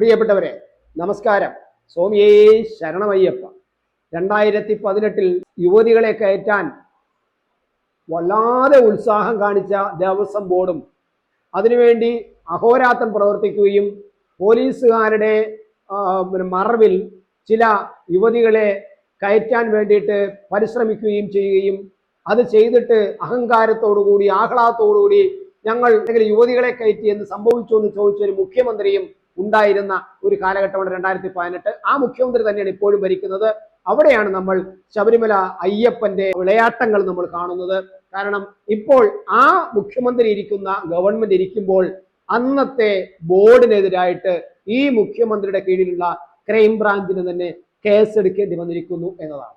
പ്രിയപ്പെട്ടവരെ നമസ്കാരം. സ്വാമിയേ ശരണമയ്യപ്പ. രണ്ടായിരത്തി പതിനെട്ടിൽ യുവതികളെ കയറ്റാൻ വല്ലാതെ ഉത്സാഹം കാണിച്ച ദേവസ്വം ബോർഡും അതിനുവേണ്ടി അഹോരാത്രം പ്രവർത്തിക്കുകയും പോലീസുകാരുടെ മറവിൽ ചില യുവതികളെ കയറ്റാൻ വേണ്ടിയിട്ട് പരിശ്രമിക്കുകയും ചെയ്യുകയും അത് ചെയ്തിട്ട് അഹങ്കാരത്തോടുകൂടി ആഹ്ലാദത്തോടുകൂടി ഞങ്ങൾ അല്ലെങ്കിൽ യുവതികളെ കയറ്റി എന്ന് സംഭവിച്ചു എന്ന് ചോദിച്ചൊരു മുഖ്യമന്ത്രിയും ഉണ്ടായിരുന്ന ഒരു കാലഘട്ടമാണ് രണ്ടായിരത്തി പതിനെട്ട് ആ മുഖ്യമന്ത്രി തന്നെയാണ് ഇപ്പോഴും ഭരിക്കുന്നത്. അവിടെയാണ് നമ്മൾ ശബരിമല അയ്യപ്പന്റെ വിളയാട്ടങ്ങൾ നമ്മൾ കാണുന്നത്. കാരണം ഇപ്പോൾ ആ മുഖ്യമന്ത്രി ഇരിക്കുന്ന ഗവൺമെന്റ് ഇരിക്കുമ്പോൾ അന്നത്തെ ബോർഡിനെതിരായിട്ട് ഈ മുഖ്യമന്ത്രിയുടെ കീഴിലുള്ള ക്രൈംബ്രാഞ്ചിന് തന്നെ കേസെടുക്കേണ്ടി വന്നിരിക്കുന്നു എന്നതാണ്.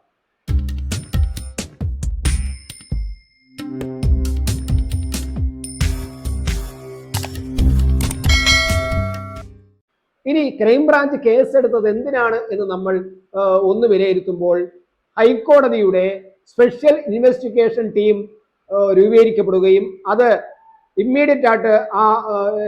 ഇനി ക്രൈംബ്രാഞ്ച് കേസെടുത്തത് എന്തിനാണ് എന്ന് നമ്മൾ ഒന്ന് വിലയിരുത്തുമ്പോൾ ഹൈക്കോടതിയുടെ സ്പെഷ്യൽ ഇൻവെസ്റ്റിഗേഷൻ ടീം രൂപീകരിക്കപ്പെടുകയും അത് ഇമ്മീഡിയറ്റ് ആയിട്ട് ആ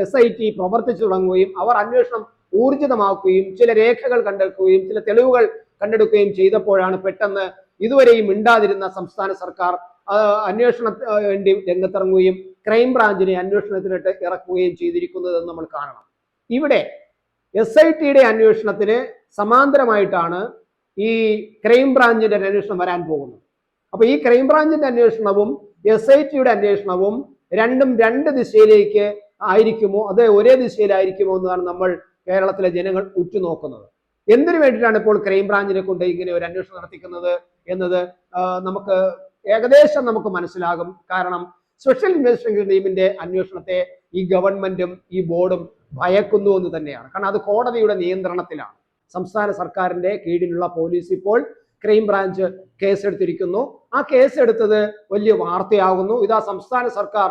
എസ് ഐ ടി പ്രവർത്തിച്ചു തുടങ്ങുകയും അവർ അന്വേഷണം ഊർജിതമാക്കുകയും ചില രേഖകൾ കണ്ടെടുക്കുകയും ചില തെളിവുകൾ കണ്ടെടുക്കുകയും ചെയ്തപ്പോഴാണ് പെട്ടെന്ന് ഇതുവരെയും മിണ്ടാതിരുന്ന സംസ്ഥാന സർക്കാർ അന്വേഷണ വേണ്ടി രംഗത്തിറങ്ങുകയും ക്രൈംബ്രാഞ്ചിനെ അന്വേഷണത്തിനിട്ട് ഇറക്കുകയും ചെയ്തിരിക്കുന്നതെന്ന് നമ്മൾ കാണണം. ഇവിടെ എസ് ഐ ടിയുടെ അന്വേഷണത്തിന് സമാന്തരമായിട്ടാണ് ഈ ക്രൈംബ്രാഞ്ചിന്റെ അന്വേഷണം വരാൻ പോകുന്നത്. അപ്പൊ ഈ ക്രൈംബ്രാഞ്ചിന്റെ അന്വേഷണവും എസ് ഐ ടിയുടെ അന്വേഷണവും രണ്ടും രണ്ട് ദിശയിലേക്ക് ആയിരിക്കുമോ അത് ഒരേ ദിശയിലായിരിക്കുമോ എന്നാണ് നമ്മൾ കേരളത്തിലെ ജനങ്ങൾ ഉറ്റുനോക്കുന്നത്. എന്തിനു വേണ്ടിയിട്ടാണ് ഇപ്പോൾ ക്രൈംബ്രാഞ്ചിനെ കൊണ്ട് ഇങ്ങനെ ഒരു അന്വേഷണം നടത്തിക്കുന്നത് എന്നത് നമുക്ക് ഏകദേശം നമുക്ക് മനസ്സിലാകും. കാരണം സ്പെഷ്യൽ ഇൻവെസ്റ്റിഗേഷൻ ടീമിന്റെ അന്വേഷണത്തെ ഈ ഗവൺമെന്റും ഈ ബോർഡും ഭയക്കുന്നു എന്ന് തന്നെയാണ്. കാരണം അത് കോടതിയുടെ നിയന്ത്രണത്തിലാണ്. സംസ്ഥാന സർക്കാരിന്റെ കീഴിലുള്ള പോലീസ് ഇപ്പോൾ ക്രൈംബ്രാഞ്ച് കേസെടുത്തിരിക്കുന്നു. ആ കേസെടുത്തത് വലിയ വാർത്തയാകുന്നു. ഇതാ സംസ്ഥാന സർക്കാർ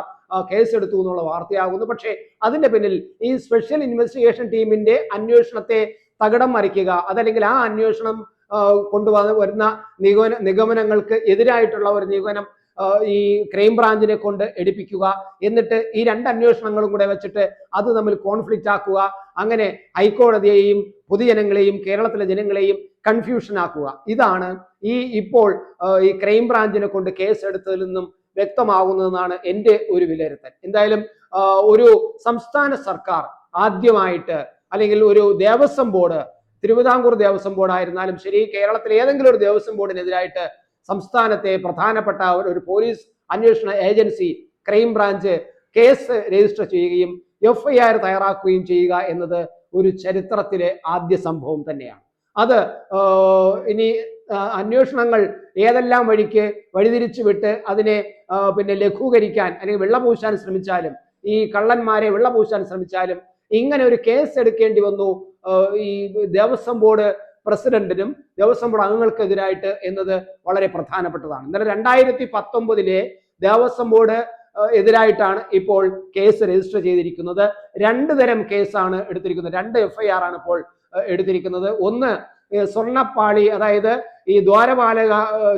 കേസെടുത്തു എന്നുള്ള വാർത്തയാകുന്നു. പക്ഷേ അതിന്റെ പിന്നിൽ ഈ സ്പെഷ്യൽ ഇൻവെസ്റ്റിഗേഷൻ ടീമിന്റെ അന്വേഷണത്തെ തകിടം മറിക്കുക അതല്ലെങ്കിൽ ആ അന്വേഷണം കൊണ്ടുവന്ന് വരുന്ന നിഗമന നിഗമനങ്ങൾക്ക് എതിരായിട്ടുള്ള ഒരു നിഗമനം ഈ ക്രൈം ബ്രാഞ്ചിനെ കൊണ്ട് എടുപ്പിക്കുക. എന്നിട്ട് ഈ രണ്ട് അന്വേഷണങ്ങളും കൂടെ വെച്ചിട്ട് അത് തമ്മിൽ കോൺഫ്ലിക്റ്റ് ആക്കുക. അങ്ങനെ ഹൈക്കോടതിയെയും പൊതുജനങ്ങളെയും കേരളത്തിലെ ജനങ്ങളെയും കൺഫ്യൂഷൻ ആക്കുക. ഇതാണ് ഈ ഇപ്പോൾ ഈ ക്രൈം ബ്രാഞ്ചിനെ കൊണ്ട് കേസ് എടുത്തതിൽ നിന്നും വ്യക്തമാകുന്നതെന്നാണ് എന്റെ ഒരു വിലയിരുത്തൽ. എന്തായാലും ഒരു സംസ്ഥാന സർക്കാർ ആദ്യമായിട്ട് അല്ലെങ്കിൽ ഒരു ദേവസ്വം ബോർഡ് തിരുവിതാംകൂർ ദേവസ്വം ബോർഡ് ആയിരുന്നാലും ശരി കേരളത്തിലെ ഏതെങ്കിലും ഒരു ദേവസ്വം ബോർഡിനെതിരായിട്ട് സംസ്ഥാനത്തെ പ്രധാനപ്പെട്ട ഒരു- പോലീസ് അന്വേഷണ agency crime branch case register ചെയ്യുകയും എഫ്ഐആർ തയ്യാറാക്കുകയും ചെയ്യുക എന്നത് ഒരു ചരിത്രത്തിലെ ആദ്യ സംഭവം തന്നെയാണ്. അത് ഇനി അന്വേഷണങ്ങൾ ഏതെല്ലാം വഴിക്ക് വഴിതിരിച്ചു വിട്ട് അതിനെ പിന്നെ ലഘൂകരിക്കാൻ അല്ലെങ്കിൽ വെള്ളപൂശാൻ ശ്രമിച്ചാലും ഈ കള്ളന്മാരെ വെള്ളപൂശാൻ ശ്രമിച്ചാലും ഇങ്ങനെ ഒരു കേസ് എടുക്കേണ്ടി വന്നു ഈ ദേവസ്വം ബോർഡ് പ്രസിഡന്റിനും ദേവസ്വം ബോർഡ് അംഗങ്ങൾക്കെതിരായിട്ട് എന്നത് വളരെ പ്രധാനപ്പെട്ടതാണ്. ഇന്നലെ രണ്ടായിരത്തി പത്തൊമ്പതിലെ ദേവസ്വം ബോർഡ് എതിരായിട്ടാണ് ഇപ്പോൾ കേസ് രജിസ്റ്റർ ചെയ്തിരിക്കുന്നത്. രണ്ട് തരം കേസാണ് എടുത്തിരിക്കുന്നത്. രണ്ട് എഫ്ഐആർ ആണ് ഇപ്പോൾ എടുത്തിരിക്കുന്നത്. ഒന്ന് സ്വർണപ്പാളി അതായത് ഈ ദ്വാരപാലക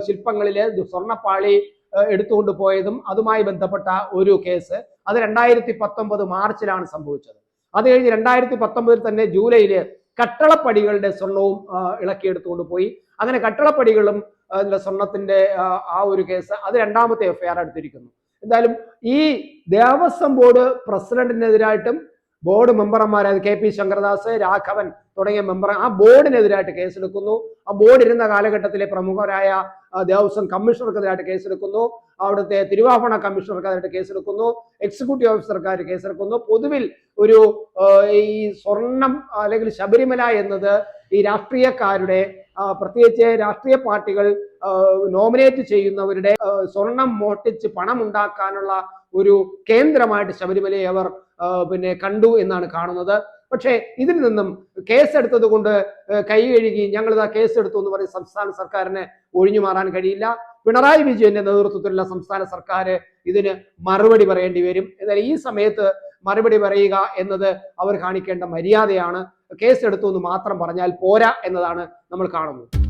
ശില്പങ്ങളിലെ സ്വർണപ്പാളി എടുത്തുകൊണ്ട് പോയതും അതുമായി ബന്ധപ്പെട്ട ഒരു കേസ്. അത് രണ്ടായിരത്തി പത്തൊമ്പത് മാർച്ചിലാണ് സംഭവിച്ചത്. അത് കഴിഞ്ഞ് രണ്ടായിരത്തി പത്തൊമ്പതിൽ തന്നെ ജൂലൈയിൽ കട്ടളപ്പടികളുടെ സ്വർണവും ഇളക്കിയെടുത്തുകൊണ്ട് പോയി. അങ്ങനെ കട്ടളപ്പടികളും സ്വർണത്തിന്റെ ആ ഒരു കേസ് അത് രണ്ടാമത്തെ എഫ്ഐആർ എടുത്തിരിക്കുന്നു. എന്തായാലും ഈ ദേവസ്വം ബോർഡ് പ്രസിഡന്റിനെതിരായിട്ടും ബോർഡ് മെമ്പർമാരായ കെ പി ശങ്കരദാസ് രാഘവൻ തുടങ്ങിയ മെമ്പർ ആ ബോർഡിനെതിരായിട്ട് കേസെടുക്കുന്നു. ആ ബോർഡ് ഇരുന്ന കാലഘട്ടത്തിലെ പ്രമുഖരായ ദേവസ്വം കമ്മീഷണർക്കെതിരായിട്ട് കേസെടുക്കുന്നു. അവിടുത്തെ തിരുവാഭരണ കമ്മീഷണർക്കെതിരായിട്ട് കേസെടുക്കുന്നു. എക്സിക്യൂട്ടീവ് ഓഫീസർക്കാർ കേസെടുക്കുന്നു. പൊതുവിൽ ഒരു ഈ സ്വർണം അല്ലെങ്കിൽ ശബരിമല എന്നത് ഈ രാഷ്ട്രീയക്കാരുടെ പ്രത്യേകിച്ച് രാഷ്ട്രീയ പാർട്ടികൾ നോമിനേറ്റ് ചെയ്യുന്നവരുടെ സ്വർണം മോട്ടിച്ച് പണം ഉണ്ടാക്കാനുള്ള ഒരു കേന്ദ്രമായിട്ട് ശബരിമലയെ അവർ പിന്നെ കണ്ടു എന്നാണ് കാണുന്നത്. പക്ഷേ ഇതിൽ നിന്നും കേസെടുത്തത് കൊണ്ട് ഏഹ്, കൈ കഴുകി ഞങ്ങൾ ഇതാ കേസെടുത്തു എന്ന് പറഞ്ഞ് സംസ്ഥാന സർക്കാരിനെ ഒഴിഞ്ഞു മാറാൻ കഴിയില്ല. പിണറായി വിജയന്റെ നേതൃത്വത്തിലുള്ള സംസ്ഥാന സർക്കാർ ഇതിന് മറുപടി പറയേണ്ടി വരും. എന്നാൽ ഈ സമയത്ത് മറുപടി പറയുക എന്നത് അവർ കാണിക്കേണ്ട മര്യാദയാണ്. കേസ് കേസെടുത്തു എന്ന് മാത്രം പറഞ്ഞാൽ പോരാ എന്നതാണ് നമ്മൾ കാണുന്നത്.